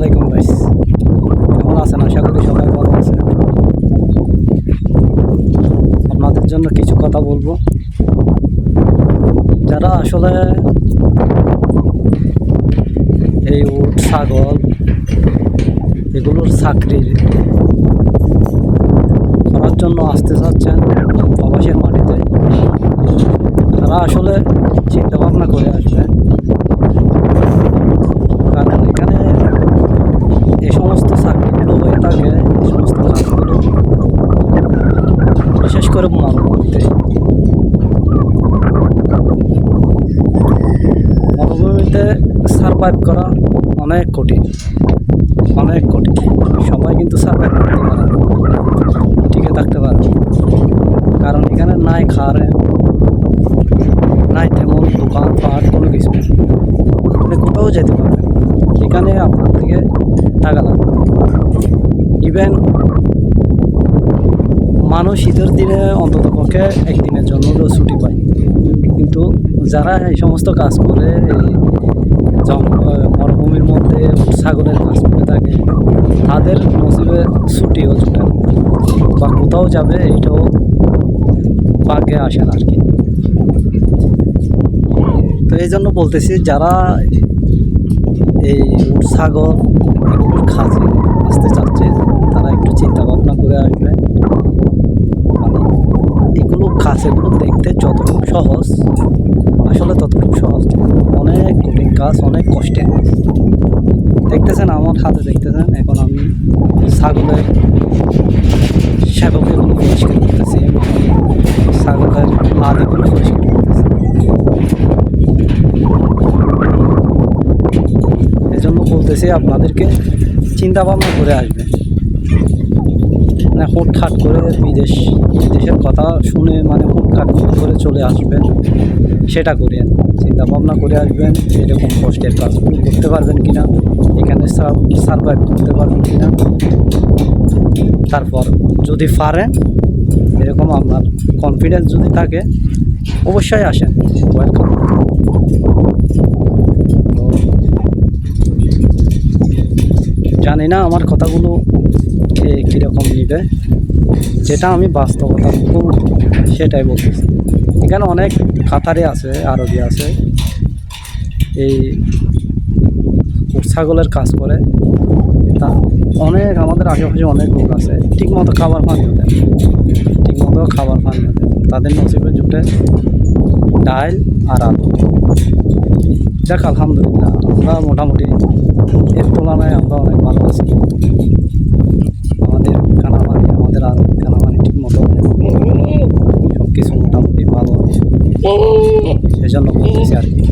আলাইকুম গাইস কেমন আছেন? আশা করি সবাই ভালো আছেন। আপনাদের জন্য কিছু কথা বলব। যারা আসলে এই উট, ছাগল এগুলোর চাকরি করার জন্য আসতে চাচ্ছেন প্রবাসের মাটিতে, তারা আসলে চিন্তা ভাবনা করে আসবে কারণ এখানে এই সমস্ত চাকরিগুলো হয়ে থাকে এই সমস্ত কাজগুলো বিশেষ করে মরুভূমিতে মরুভূমিতে সারভাইভ করা অনেক কঠিন। অনেক কঠিন। সবাই কিন্তু সারভাইভ করতে পারে টিকে থাকতে পারে কারণ এখানে নাই খাওয়ারে, নাই তেমন দোকান, পাট, কোনো কিছু আপনি কোথাও যেতে পারবেন এখানে আপনার থেকে টাকা লাগবে। ইভেন মানুষ শীতের দিনে অন্তত পক্ষে একদিনের জন্য ছুটি পায়। কিন্তু যারা এই সমস্ত কাজ করে মরুভূমির মধ্যে সাগরের কাজ করে থাকে, তাদের নসিবে ছুটিও জুটে বা কোথাও যাবে এটাও ভাগ্যে আসে না আর কি তো এই জন্য বলতেছি, যারা এই এগুলোর খাঁচে আসতে চাচ্ছে, তারা একটু চিন্তা ভাবনা করে আসবে। এগুলো দেখতে যতটুকু সহজ, আসলে ততটুকু সহজ অনেক কঠিন কাজ, অনেক কষ্টের দেখতেছেন, আমার হাতে দেখতেছেন, এখন আমি ছাগলের সেবক এগুলো পরিষ্কার করতেছি ছাগলের হাত এগুলো পরিষ্কার করতেছি এজন্য বলতেছি, আপনাদেরকে চিন্তা ভাবনা করে আসবে। মানে হুটহাট করে বিদেশ, বিদেশের কথা শুনে মানে হুটহাট করে চলে আসবেন, সেটা করেন চিন্তা ভাবনা করে আসবেন, এরকম কষ্টের কাজগুলো করতে পারবেন কিনা, এখানে সার্ভাইভ করতে পারবেন কিনা। তারপর যদি পারেন, এরকম আপনার কনফিডেন্স যদি থাকে, অবশ্যই আসেন। ওয়েলকাম জানি না আমার কথাগুলো কে কীরকম নিবে? যেটা আমি বাস্তবতা বলব, সেটাই বলতেছি। এখানে অনেক কাতারে আছে আরবি আছে। এই ছাগলের কাজ করে। তা অনেক আমাদের আশেপাশে অনেক লোক আছে ঠিক মতো খাবার পানিও দেয় ঠিক মতো খাবার পানিও দেয় তাদের নসিবে জুটে ডাল আর আলু। যাক আলহামদুলিল্লাহ আমরা মোটামুটি এর তুলনায় আমরা অনেক ভালো আছি আমাদের কানামানি আমাদের আরও কানামানি ঠিক মতো সব কিছু মোটামুটি ভালো আছে সেজন্য বলতেছি আর কি